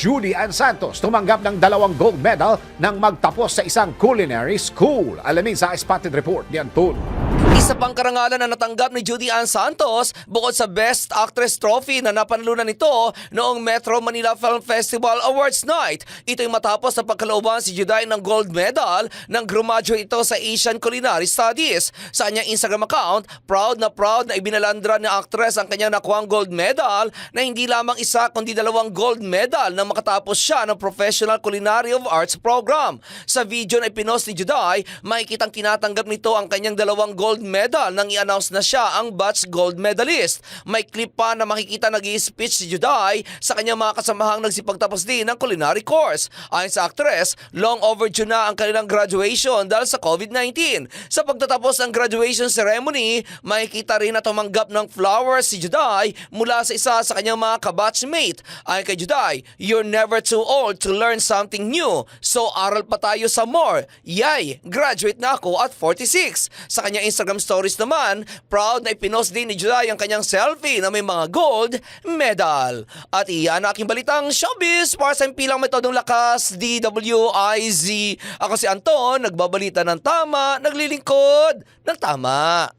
Judy Ann Santos tumanggap ng dalawang gold medal nang magtapos sa isang culinary school. Alamin sa Spotted Report ni Anton. Isa pang karangalan na natanggap ni Judy Ann Santos bukod sa Best Actress Trophy na napanalunan nito noong Metro Manila Film Festival Awards Night. Ito'y matapos na pagkalooban si Juday ng gold medal nang grumaduate ito sa Asian Culinary Studies. Sa kanyang Instagram account, proud na proud na ibinalandra ni actress ang kanyang nakuhang gold medal na hindi lamang isa kundi dalawang gold medal na makatapos siya ng Professional Culinary of Arts program. Sa video na ipinost ni Juday, makikitang tinatanggap nito ang kanyang dalawang gold medal nang i-announce na siya ang batch gold medalist. May clip pa na makikita nag speech si Juday sa kanyang mga kasamahang nagsipagtapos din ng culinary course. Ayon sa actress, long overdue na ang kanilang graduation dahil sa COVID-19. Sa pagtatapos ng graduation ceremony, makikita rin na tumanggap ng flowers si Juday mula sa isa sa kanyang mga kabatchmate. Ayon kay Juday, you're never too old to learn something new. So aral pa tayo sa more. Yay! Graduate na ako at 46. Sa kanyang Instagram stories naman, proud na ipinost din ni Juday ang kanyang selfie na may mga gold medal. At iyan aking balitang showbiz para sa impilang metodong lakas DWIZ. Ako si Anton, nagbabalita ng tama, naglilingkod ng tama.